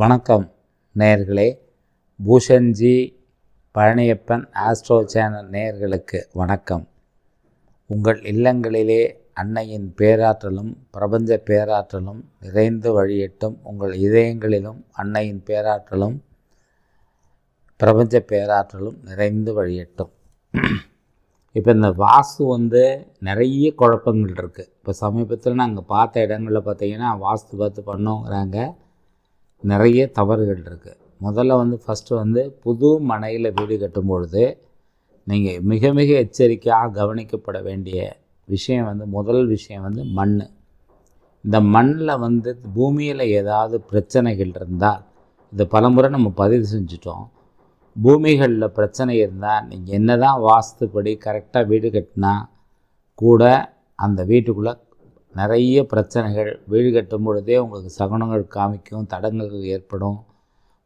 வணக்கம் நேயர்களே பூஷன்ஜி Palaniappan astro channel நேயர்களுக்கு வணக்கம். உங்கள் இல்லங்களிலே அன்னையின் பேராற்றலும் பிரபஞ்ச பேராற்றலும் நிறைந்து வழியட்டும். உங்கள் இதயங்களிலும் அன்னையின் பேராற்றலும் பிரபஞ்ச பேராற்றலும் நிறைந்து வழியட்டும். இப்போ இந்த வாஸ்து வந்து நிறைய குழப்பங்கள் இருக்குது இப்போ சமீபத்தில் நாங்கள் பார்த்த இடங்களில் பார்த்தீங்கன்னா வாஸ்து பார்த்து பண்ணோங்கிறாங்க. நிறைய தவறுகள் இருக்குது முதல்ல வந்து ஃபஸ்ட்டு வந்து புது மனையில் வீடு கட்டும் பொழுது நீங்கள் மிக மிக எச்சரிக்கையாக கவனிக்கப்பட வேண்டிய விஷயம் வந்து முதல் விஷயம் வந்து மண் இந்த மண்ணில் வந்து பூமியில் ஏதாவது பிரச்சனைகள் இருந்தால் இதை பலமுறை நம்ம பதிவு செஞ்சுட்டோம். பூமிகளில் பிரச்சனை இருந்தால் நீங்கள் என்ன தான் வாஸ்துப்படி கரெக்டாக வீடு கட்டினா கூட அந்த வீட்டுக்குள்ளே நிறைய பிரச்சனைகள். வீடு கட்டும் பொழுதே உங்களுக்கு சகுனங்கள் காமிக்கும் தடங்கள் ஏற்படும்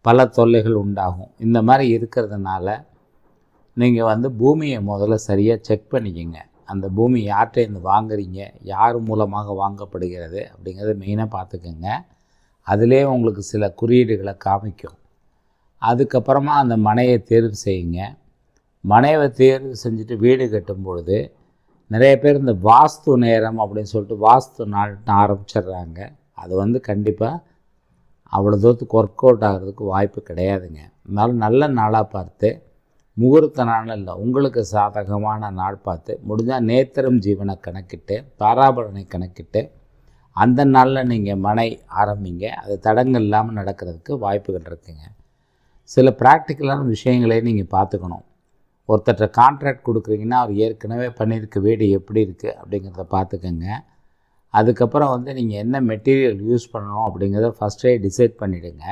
பல தொல்லைகள் உண்டாகும். இந்த மாதிரி இருக்கிறதுனால நீங்கள் வந்து பூமியை முதல்ல சரியாக செக் பண்ணிக்கோங்க. அந்த பூமி யார்கிட்டேருந்து வாங்குறீங்க யார் மூலமாக வாங்கப்படுகிறது அப்படிங்கிறத மெயினாக பார்த்துக்கோங்க. அதிலே உங்களுக்கு சில குறியீடுகளை காமிக்கும். அதுக்கப்புறமா அந்த மனையை தேர்வு செய்யுங்க. மனையை தேர்வு செஞ்சுட்டு வீடு கட்டும் பொழுது நிறைய பேர் இந்த வாஸ்து நேரம் அப்படின்னு சொல்லிட்டு வாஸ்து நாள் ஆரம்பிச்சிடுறாங்க. அது வந்து கண்டிப்பாக அவ்வளோ தூரத்துக்கு ஒர்க் அவுட் ஆகிறதுக்கு வாய்ப்பு கிடையாதுங்க. அதனால் நல்ல நாளாக பார்த்து முகூர்த்த நாள் இல்லை உங்களுக்கு சாதகமான நாள் பார்த்து முடிஞ்சால் நேத்திரம் ஜீவனை கணக்கிட்டு பாராபலனை கணக்கிட்டு அந்த நாளில் நீங்கள் மனை ஆரம்பிங்க. அது தடங்கள் இல்லாமல் நடக்கிறதுக்கு வாய்ப்புகள் இருக்குங்க. சில ப்ராக்டிக்கலான விஷயங்களே நீங்கள் பார்த்துக்கணும். ஒருத்தர்கிட்ட கான்ட்ராக்ட் கொடுக்குறீங்கன்னா அவர் ஏற்கனவே பண்ணியிருக்க வீடு எப்படி இருக்குது அப்படிங்கிறத பார்த்துக்கோங்க. அதுக்கப்புறம் வந்து நீங்கள் என்ன மெட்டீரியல் யூஸ் பண்ணணும் அப்படிங்கிறத ஃபஸ்ட்டே டிசைட் பண்ணிவிடுங்க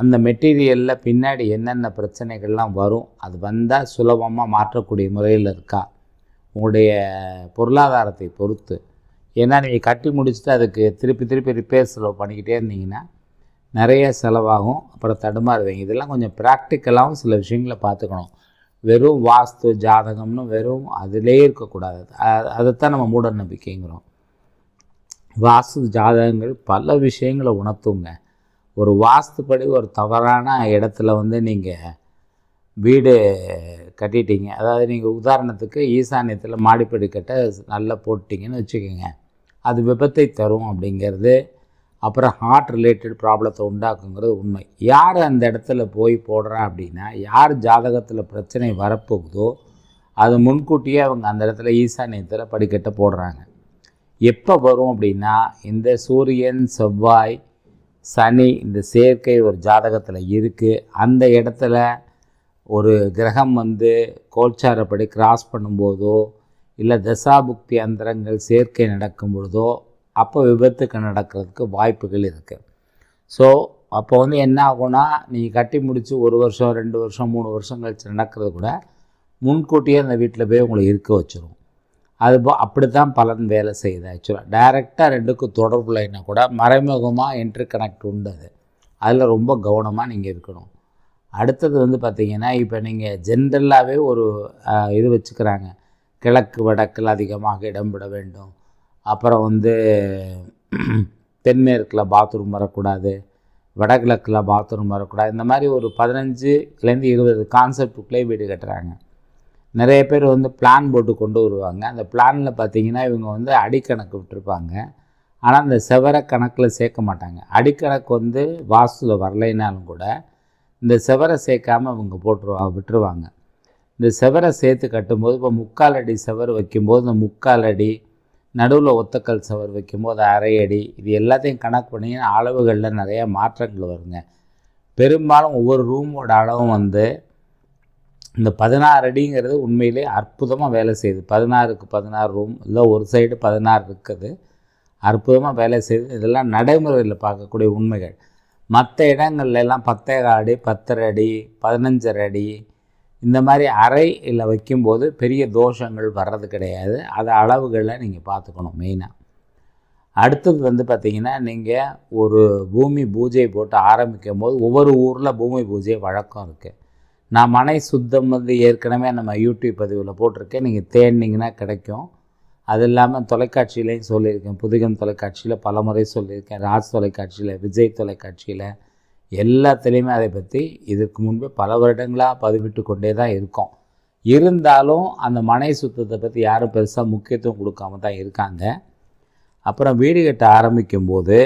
அந்த மெட்டீரியலில் பின்னாடி என்னென்ன பிரச்சனைகள்லாம் வரும் அது வந்தால் சுலபமாக மாற்றக்கூடிய முறையில் இருக்கா? உங்களுடைய பொருளாதாரத்தை பொறுத்து. ஏன்னா நீங்கள் கட்டி முடிச்சுட்டு அதுக்கு திருப்பி திருப்பி ரிப்பேர் செலவு பண்ணிக்கிட்டே இருந்தீங்கன்னா நிறைய செலவாகும். அப்புறம் தடுமாறுவீங்க. இதெல்லாம் கொஞ்சம் ப்ராக்டிக்கலாகவும் சில விஷயங்களை பார்த்துக்கணும். வெறும் வாஸ்து ஜாதகம்னு வெறும் அதிலே இருக்கக்கூடாது. அதைத்தான் நம்ம மூட நம்பிக்கைங்கிறோம் வாஸ்து ஜாதகங்கள் பல விஷயங்களை உணர்த்துங்க. ஒரு வாஸ்துப்படி ஒரு தவறான இடத்துல வந்து நீங்கள் வீடு கட்டிட்டீங்க. அதாவது நீங்கள் உதாரணத்துக்கு ஈசானியத்தில் மாடிப்படி கட்ட நல்லா போட்டிங்கன்னு வச்சுக்கோங்க. அது விபத்தை தரும் அப்படிங்கிறது அப்புறம் ஹார்ட் ரிலேட்டட் ப்ராப்ளத்தை உண்டாக்குங்கிறது உண்மை. யார் அந்த இடத்துல போய் போடுறா அப்படின்னா யார் ஜாதகத்தில் பிரச்சனை வரப்போகுதோ அது முன்கூட்டியே அவங்க அந்த இடத்துல ஈசானியத்தில் படிக்கட்டை போடுறாங்க. எப்போ வரும் அப்படின்னா இந்த சூரியன் செவ்வாய் சனி இந்த சேர்க்கை ஒரு ஜாதகத்தில் இருக்குது அந்த இடத்துல ஒரு கிரகம் வந்து கோல்சாரப்படி கிராஸ் பண்ணும்போதோ இல்லை தசாபுக்தி அந்தரங்கள் சேர்க்கை நடக்கும் பொழுதோ அப்போ விபத்துக்கு நடக்கிறதுக்கு வாய்ப்புகள் இருக்குது ஸோ அப்போ வந்து என்ன ஆகும்னா நீங்கள் கட்டி முடித்து ஒரு வருஷம் ரெண்டு வருஷம் மூணு வருஷம் கழித்து நடக்கிறது கூட முன்கூட்டியே அந்த வீட்டில் போய் உங்களை இருக்க வச்சிடும் அது அப்படி தான் பலன் வேலை செய்யுது ஆக்சுவலாக டைரெக்டாக ரெண்டுக்கும் தொடர்பு இல்லைன்னா கூட மறைமுகமாக இன்டர் கனெக்ட் உண்டு அது. அதில் ரொம்ப கவனமாக நீங்கள் இருக்கணும். அடுத்தது வந்து பார்த்திங்கன்னா இப்போ நீங்கள் ஜென்ரலாகவே ஒரு இது வச்சுக்கிறாங்க. கிழக்கு வடக்கில் அதிகமாக இடம்பெற வேண்டும். அப்புறம் வந்து தென்மேற்கில் பாத்ரூம் வரக்கூடாது வடகிழக்கில் பாத்ரூம் வரக்கூடாது. இந்த மாதிரி ஒரு பதினஞ்சுலேருந்து இருபது கான்செப்டுக்குள்ளே வீடு கட்டுறாங்க. நிறைய பேர் வந்து பிளான் போட்டு கொண்டு வருவாங்க. அந்த பிளானில் பார்த்திங்கன்னா இவங்க வந்து அடிக்கணக்கு விட்டுருப்பாங்க. ஆனால் அந்த செவர கணக்கில் சேர்க்க மாட்டாங்க. அடிக்கணக்கு வந்து வாஸ்துவில் வரலைனாலும் கூட இந்த செவரை சேர்க்காமல் இவங்க போட்டுருவாங்க விட்டுருவாங்க. இந்த செவரை சேர்த்து கட்டும்போது இப்போ முக்கால் அடி செவர் வைக்கும்போது இந்த முக்கால் அடி நடுவில் ஒத்தக்கல் சவர் வைக்கும்போது அரை அடி இது எல்லாத்தையும் கணக்கு பண்ணிங்கன்னா அளவுகளில் நிறையா மாற்றங்கள் வருங்க. பெரும்பாலும் ஒவ்வொரு ரூமோட அளவும் வந்து இந்த பதினாறு அடிங்கிறது உண்மையிலே அற்புதமாக வேலை செய்யுது. பதினாறுக்கு பதினாறு ரூம் இல்லை ஒரு சைடு பதினாறு இருக்குது. அற்புதமாக வேலை செய்யுது. இதெல்லாம் நடைமுறையில் பார்க்கக்கூடிய உண்மைகள். மற்ற இடங்கள்லாம் எல்லாம் பத்தே அடி பத்தரை அடி பதினஞ்சரை அடி இந்த மாதிரி அறை இல்லை வைக்கும்போது பெரிய தோஷங்கள் வர்றது கிடையாது. அது அளவுகளில் நீங்கள் பார்த்துக்கணும் மெயினாக அடுத்தது வந்து பார்த்திங்கன்னா நீங்கள் ஒரு பூமி பூஜை போட்டு ஆரம்பிக்கும் போது ஒவ்வொரு ஊரில் பூமி பூஜை வழக்கம் இருக்குது நான் மனை சுத்தம் வந்து ஏற்கனவே நம்ம யூடியூப் பதிவில் போட்டிருக்கேன். நீங்கள் தேடினீங்கன்னா கிடைக்கும். அது இல்லாமல் தொலைக்காட்சியிலையும் சொல்லியிருக்கேன். புதுகம் தொலைக்காட்சியில் பல முறை சொல்லியிருக்கேன். ராஜ் தொலைக்காட்சியில் விஜய் தொலைக்காட்சியில் எல்லாத்துலேயுமே அதை பற்றி இதுக்கு முன்பே பல வருடங்களாக பதிவிட்டு கொண்டே தான் இருக்கோம். இருந்தாலும் அந்த மனை சுத்தத்தை பற்றி யாரும் பெருசாக முக்கியத்துவம் கொடுக்காம தான் இருக்காங்க. அப்புறம் வீடு கட்ட ஆரம்பிக்கும் போது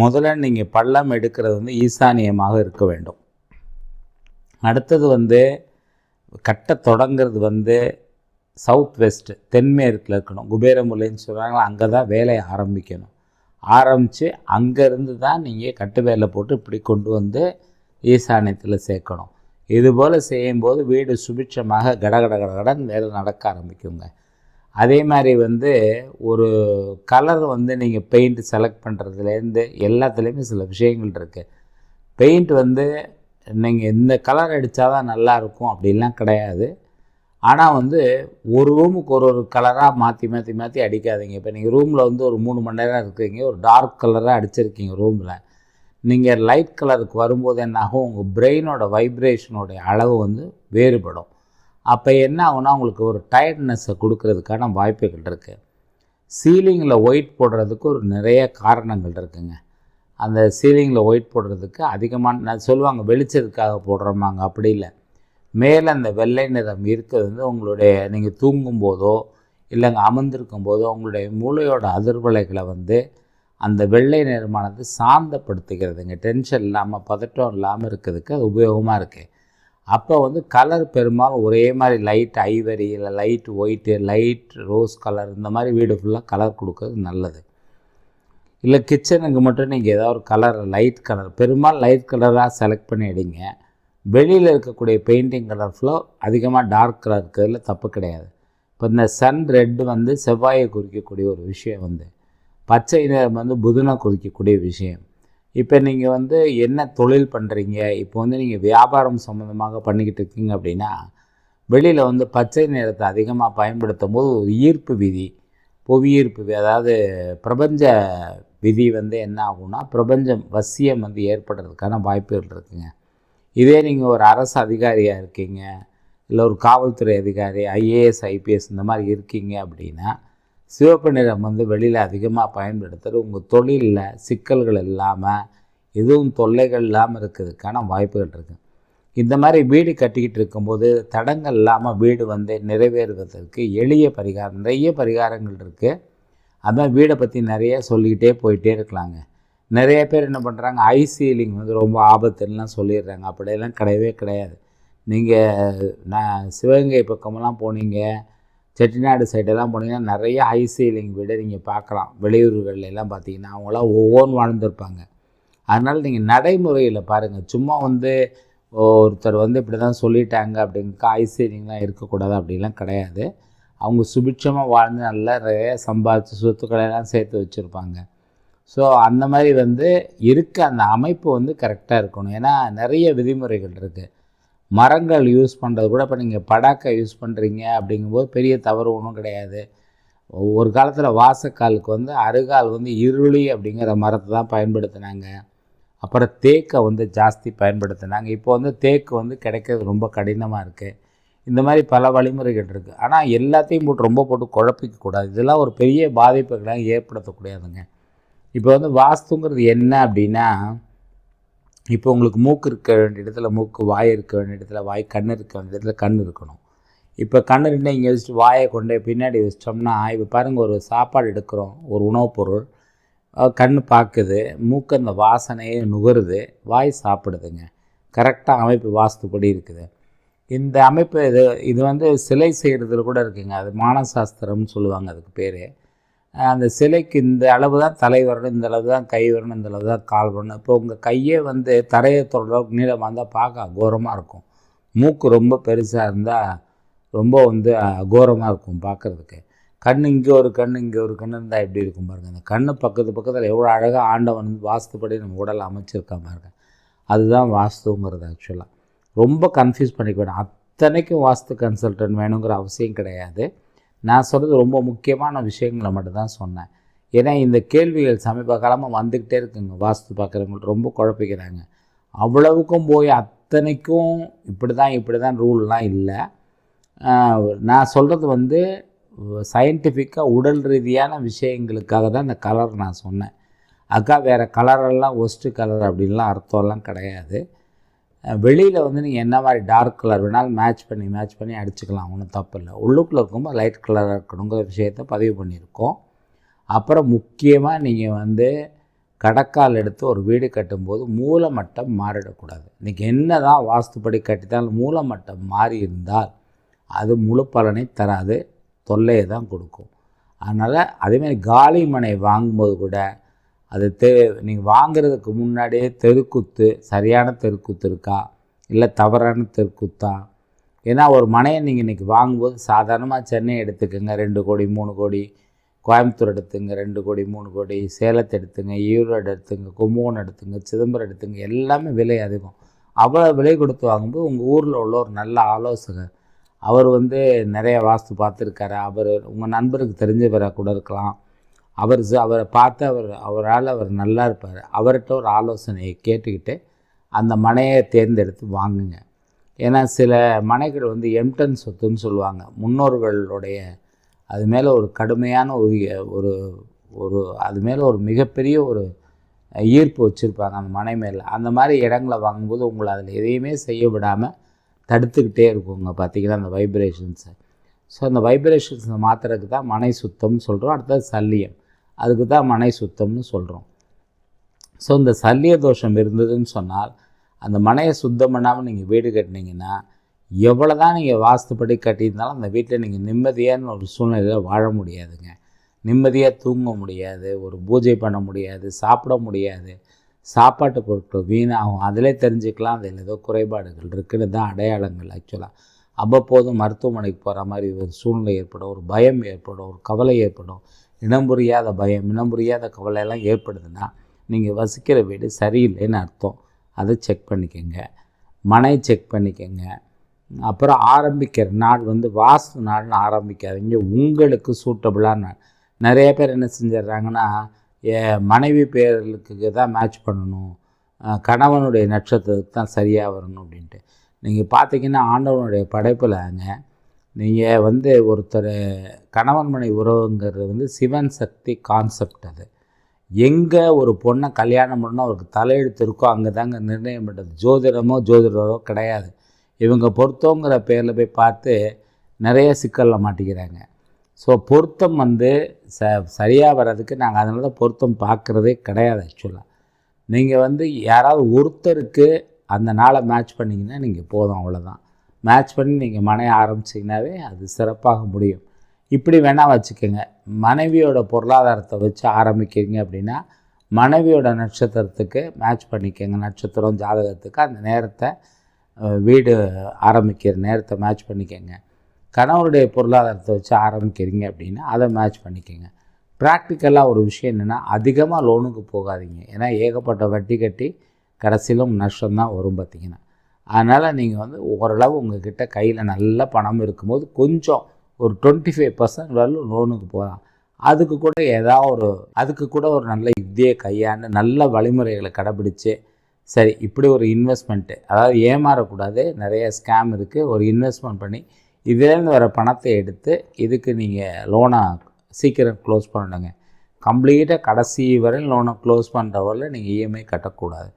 முதல்ல நீங்கள் பள்ளம் எடுக்கிறது வந்து ஈசானியமாக இருக்க வேண்டும். அடுத்தது வந்து கட்ட தொடங்கிறது வந்து சவுத் வெஸ்ட் தென்மேற்கில் இருக்கணும். குபேரமுல்லைன்னு சொல்கிறாங்களா அங்கே தான் வேலையை ஆரம்பிக்கணும். ஆரம்பித்து அங்கேருந்து தான் நீங்கள் கட்டு போட்டு இப்படி கொண்டு வந்து ஈசானியத்தில் சேர்க்கணும். இதுபோல் செய்யும்போது வீடு சுபிட்சமாக கடகட கடகடன் வேலை நடக்க ஆரம்பிக்குங்க. அதே மாதிரி வந்து ஒரு கலர் வந்து நீங்கள் பெயிண்ட் செலக்ட் பண்ணுறதுலேருந்து எல்லாத்துலேயுமே சில விஷயங்கள் இருக்குது பெயிண்ட் வந்து நீங்கள் இந்த கலர் அடித்தா தான் நல்லாயிருக்கும் அப்படிலாம் கிடையாது. ஆனால் வந்து ஒரு ரூமுக்கு ஒரு ஒரு கலராக மாற்றி மாற்றி மாற்றி அடிக்காதீங்க. இப்போ நீங்கள் ரூமில் வந்து ஒரு மூணு மணி நேரம் இருக்கிறீங்க ஒரு டார்க் கலராக அடிச்சிருக்கீங்க ரூமில். நீங்கள் லைட் கலருக்கு வரும்போது என்னாகும் உங்கள் பிரெயினோட வைப்ரேஷனோடைய அளவு வந்து வேறுபடும். அப்போ என்ன ஆகுனா உங்களுக்கு ஒரு டயர்ட்னஸை கொடுக்கறதுக்கான வாய்ப்புகள் இருக்குது சீலிங்கில் ஒயிட் போடுறதுக்கு ஒரு நிறைய காரணங்கள் இருக்குங்க. அந்த சீலிங்கில் ஒயிட் போடுறதுக்கு அதிகமான நான் சொல்லுவாங்க வெளிச்சத்துக்காக போடுறோமாங்க அப்படி இல்லை. மேலே அந்த வெள்ளை நிறம் இருக்கிறது வந்து உங்களுடைய நீங்கள் தூங்கும்போதோ இல்லைங்க அமர்ந்திருக்கும் போதோ உங்களுடைய மூளையோட அதிர்வலைகளை வந்து அந்த வெள்ளை நிறமானது சாந்தப்படுத்துகிறதுங்க டென்ஷன் இல்லாமல் பதட்டம் இல்லாமல் இருக்கிறதுக்கு அது உபயோகமாக இருக்குது அப்போ வந்து கலர் பெரும்பாலும் ஒரே மாதிரி லைட் ஐவரி இல்லை light white light rose colour இந்த மாதிரி வீடு ஃபுல்லாக கலர் கொடுக்கறது நல்லது. இல்லை கிச்சனுக்கு மட்டும் நீங்கள் ஏதாவது ஒரு கலர் லைட் கலர் பெரும்பாலும் லைட் கலராக செலக்ட் பண்ணிடுங்க வெளியில் இருக்கக்கூடிய பெயிண்டிங் கலர் ஃப்ளோ அதிகமாக டார்க் கலர் இருக்கிறதுல தப்பு கிடையாது. இப்போ இந்த சன் ரெட்டு வந்து செவ்வாயை குறிக்கக்கூடிய ஒரு விஷயம் வந்து பச்சை நிறம் வந்து புதனை குறிக்கக்கூடிய விஷயம். இப்போ நீங்கள் வந்து என்ன தொழில் பண்ணுறீங்க இப்போ வந்து நீங்கள் வியாபாரம் சம்மந்தமாக பண்ணிக்கிட்டு இருக்கீங்க அப்படின்னா வெளியில் வந்து பச்சை நிறத்தை அதிகமாக பயன்படுத்தும் போது ஒரு ஈர்ப்பு விதி புவியீர்ப்பு அதாவது பிரபஞ்ச விதி வந்து என்ன ஆகும்னா பிரபஞ்சம் வசியம் வந்து ஏற்படுறதுக்கான வாய்ப்புகள் இருக்குங்க. இதே நீங்கள் ஒரு அரசு அதிகாரியாக இருக்கீங்க இல்லை ஒரு காவல்துறை அதிகாரி ஐஏஎஸ் ஐபிஎஸ் இந்த மாதிரி இருக்கீங்க அப்படின்னா சிவப்பு நிறம் வந்து வெளியில் அதிகமாக பயன்படுத்துகிற உங்கள் தொழிலில் சிக்கல்கள் இல்லாமல் எதுவும் தொல்லைகள் இல்லாமல் இருக்கிறதுக்கான வாய்ப்புகள் இருக்குது இந்த மாதிரி வீடு கட்டிக்கிட்டு இருக்கும்போது தடங்கள் இல்லாமல் வீடு வந்து நிறைவேறுவதற்கு எளிய பரிகாரம் நிறைய பரிகாரங்கள் இருக்குது அதுதான் வீடை பற்றி நிறைய சொல்லிக்கிட்டே போயிட்டே இருக்கலாங்க. நிறைய பேர் என்ன பண்ணுறாங்க ஐ சீலிங் வந்து ரொம்ப ஆபத்துலாம் சொல்லிடுறாங்க. அப்படியெல்லாம் கிடையவே கிடையாது. நீங்கள் நான் சிவகங்கை பக்கமெல்லாம் போனீங்க செட்டிநாடு சைடெல்லாம் போனீங்கன்னா நிறைய ஐ சீலிங் வீடு நீங்கள் பார்க்கலாம். வெளியூர்களெல்லாம் பார்த்தீங்கன்னா அவங்களாம் ஒவ்வொன்றும் வாழ்ந்துருப்பாங்க. அதனால் நீங்கள் நடைமுறையில் பாருங்கள் சும்மா வந்து ஒருத்தர் வந்து இப்படி தான் சொல்லிட்டாங்க அப்படிங்க ஐ சீலிங்லாம் இருக்கக்கூடாது அப்படிலாம் கிடையாது. அவங்க சுபிட்சமாக வாழ்ந்து நல்லா நிறைய சம்பாதிச்சு சொத்துக்களை எல்லாம் சேர்த்து வச்சுருப்பாங்க. ஸோ அந்த மாதிரி வந்து இருக்க அந்த அமைப்பு வந்து கரெக்டாக இருக்கணும். ஏன்னா நிறைய விதிமுறைகள் இருக்குது மரங்கள் யூஸ் பண்ணுறது கூட இப்போ நீங்கள் படாக்கை யூஸ் பண்ணுறீங்க அப்படிங்கும்போது பெரிய தவறு ஒன்றும் கிடையாது. ஒரு காலத்தில் வாசக்காலுக்கு வந்து அருகால் வந்து இருளி அப்படிங்கிற மரத்தை தான் பயன்படுத்தினாங்க. அப்புறம் தேக்கை வந்து ஜாஸ்தி பயன்படுத்தினாங்க. இப்போ வந்து தேக்கு வந்து கிடைக்கிறது ரொம்ப கடினமாக இருக்குது இந்த மாதிரி பல வழிமுறைகள் இருக்குது ஆனால் எல்லாத்தையும் போட்டு ரொம்ப போட்டு குழப்பிக்க கூடாது இதெல்லாம் ஒரு பெரிய பாதிப்புகளை ஏற்படுத்தக்கூடாதுங்க இப்போ வந்து வாஸ்துங்கிறது என்ன அப்படின்னா இப்போ உங்களுக்கு மூக்கு இருக்க வேண்டிய இடத்துல மூக்கு வாய் இருக்க வேண்டிய இடத்துல வாய் கண் இருக்க வேண்டிய இடத்துல கண் இருக்கணும். இப்போ கண் ரெண்டே இங்கே வச்சுட்டு வாயை கொண்டு பின்னாடி வச்சிட்டோம்னா இப்போ பாருங்கள் ஒரு சாப்பாடு எடுக்கிறோம் ஒரு உணவுப் பொருள் கண் பார்க்குது மூக்கு அந்த வாசனையை நுகருது வாய் சாப்பிடுதுங்க. கரெக்டாக அமைப்பு வாஸ்துப்படி இருக்குது. இந்த அமைப்பு இது இது வந்து சிலை செய்கிறதுல கூட இருக்குங்க. அது மானசாஸ்திரம்னு சொல்லுவாங்க அதுக்கு பேர். அந்த சிலைக்கு இந்த அளவு தான் தலை வரணும் இந்த அளவு தான் கை வரணும் இந்த அளவு தான் கால் வரணும். இப்போ உங்கள் கையே வந்து தரையை தொடர்பு அளவுக்கு நீளமாக இருந்தால் பார்க்க அகோரமாக இருக்கும். மூக்கு ரொம்ப பெருசாக இருந்தால் ரொம்ப வந்து அகோரமாக இருக்கும் பார்க்குறதுக்கு. கண் இங்கே ஒரு கண் இங்கே ஒரு கண் இருந்தால் எப்படி இருக்கும் பாருங்கள் அந்த கண் பக்கத்து பக்கத்தில் எவ்வளோ அழகாக ஆண்டவன் வந்து வாஸ்துப்படி நம்ம உடல் அமைச்சிருக்கா பாருங்க. அதுதான் வாஸ்துங்கிறது ஆக்சுவலாக ரொம்ப கன்ஃபியூஸ் பண்ணிக்க வேண்டாம் அத்தனைக்கும் வாஸ்து கன்சல்டன்ட் வேணுங்கிற அவசியம் கிடையாது. நான் சொல்கிறது ரொம்ப முக்கியமான விஷயங்களை மட்டும்தான் சொன்னேன். ஏன்னா இந்த கேள்விகள் சமீப காலமாக வந்துக்கிட்டே இருக்குங்க. வாஸ்து பார்க்குறவங்கள்ட்ட ரொம்ப குழப்பிக்கிறாங்க. அவ்வளவுக்கும் போய் அத்தனைக்கும் இப்படி தான் இப்படி தான் ரூல்லாம் இல்லை. நான் சொல்கிறது வந்து சயின்டிஃபிக்காக உடல் ரீதியான விஷயங்களுக்காக தான் இந்த கலர் நான் சொன்னேன். அக்கா வேறு கலரெல்லாம் ஒஸ்ட்டு கலர் அப்படின்லாம் அர்த்தம்லாம் கிடையாது. வெளியில் வந்து நீங்கள் என்ன மாதிரி டார்க் கலர் வேணாலும் மேட்ச் பண்ணி மேட்ச் பண்ணி அடிச்சுக்கலாம் ஒன்றும் தப்பு இல்லை. உள்ளுக்குள்ளே இருக்கும்போது லைட் கலராக இருக்கணுங்கிற விஷயத்த பதிவு பண்ணியிருக்கோம். அப்புறம் முக்கியமாக நீங்கள் வந்து கடக்கால் எடுத்து ஒரு வீடு கட்டும்போது மூலமட்டம் மாறிடக்கூடாது. இன்றைக்கி என்ன தான் வாஸ்துப்படி கட்டித்தால் மூலமட்டம் மாறி இருந்தால் அது முழு பலனை தராது தொல்லையை தான் கொடுக்கும். அதனால் அதேமாதிரி காலி மனை வாங்கும்போது கூட அது தெ நீங்கள் வாங்குறதுக்கு முன்னாடியே தெருக்குத்து சரியான தெருக்குத்து இருக்கா? இல்லை தவறான தெருக்குத்தா? ஏன்னா ஒரு மனையை நீங்கள் இன்றைக்கி வாங்கும்போது சாதாரணமாக சென்னை எடுத்துக்கோங்க ரெண்டு கோடி மூணு கோடி கோயம்புத்தூர் எடுத்துங்க ரெண்டு கோடி மூணு கோடி சேலத்தை எடுத்துங்க ஈரோடு எடுத்துங்க கும்பகோணம் எடுத்துங்க சிதம்பரம் எடுத்துங்க எல்லாமே விலை அதிகம். அவ்வளோ விலை கொடுத்து வாங்கும்போது உங்கள் ஊரில் உள்ள ஒரு நல்ல ஆலோசகர் அவர் வந்து நிறைய வாஸ்து பார்த்துருக்காரு. அவர் உங்கள் நண்பருக்கு தெரிஞ்சவராக கூட இருக்கலாம். அவர் அவரை பார்த்து அவர் அவரால் அவர் நல்லா இருப்பார். அவர்கிட்ட ஒரு ஆலோசனையை கேட்டுக்கிட்டு அந்த மனையை தேர்ந்தெடுத்து வாங்குங்க. ஏன்னா சில மனைகள் வந்து எம்டன் சொத்துன்னு சொல்லுவாங்க. முன்னோர்களுடைய அது மேலே ஒரு கடுமையான ஒரு ஒரு ஒரு அது மேலே ஒரு மிகப்பெரிய ஒரு ஈர்ப்பு வச்சுருப்பாங்க அந்த மனை மேலே. அந்த மாதிரி இடங்களை வாங்கும்போது உங்களை அதில் எதையுமே செய்ய விடாமல் தடுத்துக்கிட்டே இருக்குங்க பார்த்திங்கன்னா அந்த வைப்ரேஷன்ஸை ஸோ அந்த வைப்ரேஷன்ஸை மாற்றுறதுக்கு தான் மனை சுத்தம்னு சொல்கிறோம் அடுத்தது சல்லியம். அதுக்கு தான் மனை சுத்தம்னு சொல்கிறோம் ஸோ இந்த சல்லிய தோஷம் இருந்ததுன்னு சொன்னால் அந்த மனையை சுத்தம் பண்ணாமல் நீங்கள் வீடு கட்டினீங்கன்னா எவ்வளோ தான் நீங்கள் வாஸ்துப்படி கட்டியிருந்தாலும் அந்த வீட்டில் நீங்கள் நிம்மதியான ஒரு சூழ்நிலையில் வாழ முடியாதுங்க. நிம்மதியாக தூங்க முடியாது ஒரு பூஜை பண்ண முடியாது சாப்பிட முடியாது. சாப்பாட்டு பொருட்கள் வீணாகும். அதிலே தெரிஞ்சுக்கலாம் அதில் ஏதோ குறைபாடுகள் இருக்குன்னு தான் அடையாளங்கள் ஆக்சுவலாக அவ்வப்போது மருத்துவமனைக்கு போகிற மாதிரி ஒரு சூழ்நிலை ஏற்படும் ஒரு பயம் ஏற்படும் ஒரு கவலை ஏற்படும். இனம் புரியாத பயம் இனம் புரியாத கவலையெல்லாம் ஏற்படுதுன்னா நீங்கள் வசிக்கிற வீடு சரியில்லைன்னு அர்த்தம். அதை செக் பண்ணிக்கோங்க. மனை செக் பண்ணிக்கோங்க. அப்புறம் ஆரம்பிக்கிற நாள் வந்து வாஸ்து நாள்னு ஆரம்பிக்காதீங்க. உங்களுக்கு சூட்டபுளான நாள் நிறைய பேர் என்ன செஞ்சிடுறாங்கன்னா மனைவி பேர்களுக்கு தான் மேட்ச் பண்ணணும். கணவனுடைய நட்சத்திரத்துக்கு தான் சரியாக வரணும் அப்படின்ட்டு. நீங்கள் பார்த்தீங்கன்னா ஆண்டவனுடைய படைப்பில் அங்கே நீங்கள் வந்து ஒருத்தர் கணவன் மனை உறவுங்கிறது வந்து சிவன் சக்தி கான்செப்ட் அது. எங்கே ஒரு பொண்ணை கல்யாணம் பண்ணால் அவருக்கு தலையெழுத்து இருக்கோ அங்கே தாங்க நிர்ணயம் பண்ணுறது ஜோதிடமோ ஜோதிடரோ கிடையாது. இவங்க பொருத்தங்கிற பேரில் போய் பார்த்து நிறைய சிக்கலில் மாட்டிக்கிறாங்க. ஸோ பொருத்தம் வந்து ச சரியாக வர்றதுக்கு நாங்கள் அதனால தான் பொருத்தம் பார்க்குறதே கிடையாது ஆக்சுவலாக நீங்கள் வந்து யாராவது ஒருத்தருக்கு அந்த நாளை மேட்ச் பண்ணிங்கன்னா நீங்கள் போதும் அவ்வளோதான் மேட்ச் பண்ணி நீங்கள் மனைய ஆரம்பிச்சிங்கனாவே அது சிறப்பாக முடியும். இப்படி வேணால் வச்சுக்கோங்க. மனைவியோட பொருளாதாரத்தை வச்சு ஆரம்பிக்கிறீங்க அப்படின்னா மனைவியோட நட்சத்திரத்துக்கு மேட்ச் பண்ணிக்கோங்க. நட்சத்திரம் ஜாதகத்துக்கு அந்த நேரத்தை வீடு ஆரம்பிக்கிற நேரத்தை மேட்ச் பண்ணிக்கோங்க. கணவருடைய பொருளாதாரத்தை வச்சு ஆரம்பிக்கிறீங்க அப்படின்னா அதை மேட்ச் பண்ணிக்கோங்க. ப்ராக்டிக்கலாக ஒரு விஷயம் என்னென்னா அதிகமாக லோனுக்கு போகாதீங்க. ஏன்னா ஏகப்பட்ட வட்டி கட்டி கடைசியிலும் நஷ்டம் தான் வரும் பார்த்திங்கன்னா. அதனால் நீங்கள் வந்து ஓரளவு உங்கள்கிட்ட கையில் நல்ல பணம் இருக்கும்போது கொஞ்சம் ஒரு டுவெண்ட்டி ஃபைவ் பர்சன்ட் வரலும் லோனுக்கு போகலாம். அதுக்கு கூட ஏதாவது ஒரு அதுக்கு கூட ஒரு நல்ல யுக்தியை கையாண்டு நல்ல வழிமுறைகளை கடைபிடிச்சு சரி இப்படி ஒரு இன்வெஸ்ட்மெண்ட்டு அதாவது ஏமாறக்கூடாது நிறைய ஸ்கேம் இருக்குது ஒரு இன்வெஸ்ட்மெண்ட் பண்ணி இதுலேருந்து வர பணத்தை எடுத்து இதுக்கு நீங்கள் லோனை சீக்கிரம் க்ளோஸ் பண்ணணுங்க. கம்ப்ளீட்டாக கடைசி வரையும் லோனை க்ளோஸ் பண்ணுற வரல நீங்கள் இஎம்ஐ கட்டக்கூடாது.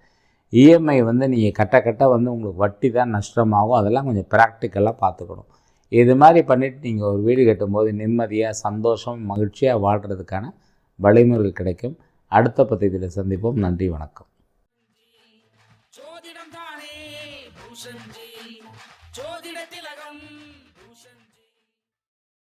இஎம்ஐ வந்து நீங்கள் கட்ட கட்ட வந்து உங்களுக்கு வட்டி தான் நஷ்டமாகும். அதெல்லாம் கொஞ்சம் ப்ராக்டிக்கலாக பார்த்துக்கணும். இது மாதிரி பண்ணிவிட்டு நீங்கள் ஒரு வீடு கட்டும்போது நிம்மதியாக சந்தோஷம் மகிழ்ச்சியாக வாழ்கிறதுக்கான வழிமுறைகள் கிடைக்கும். அடுத்த பதிவில் சந்திப்போம். நன்றி வணக்கம்.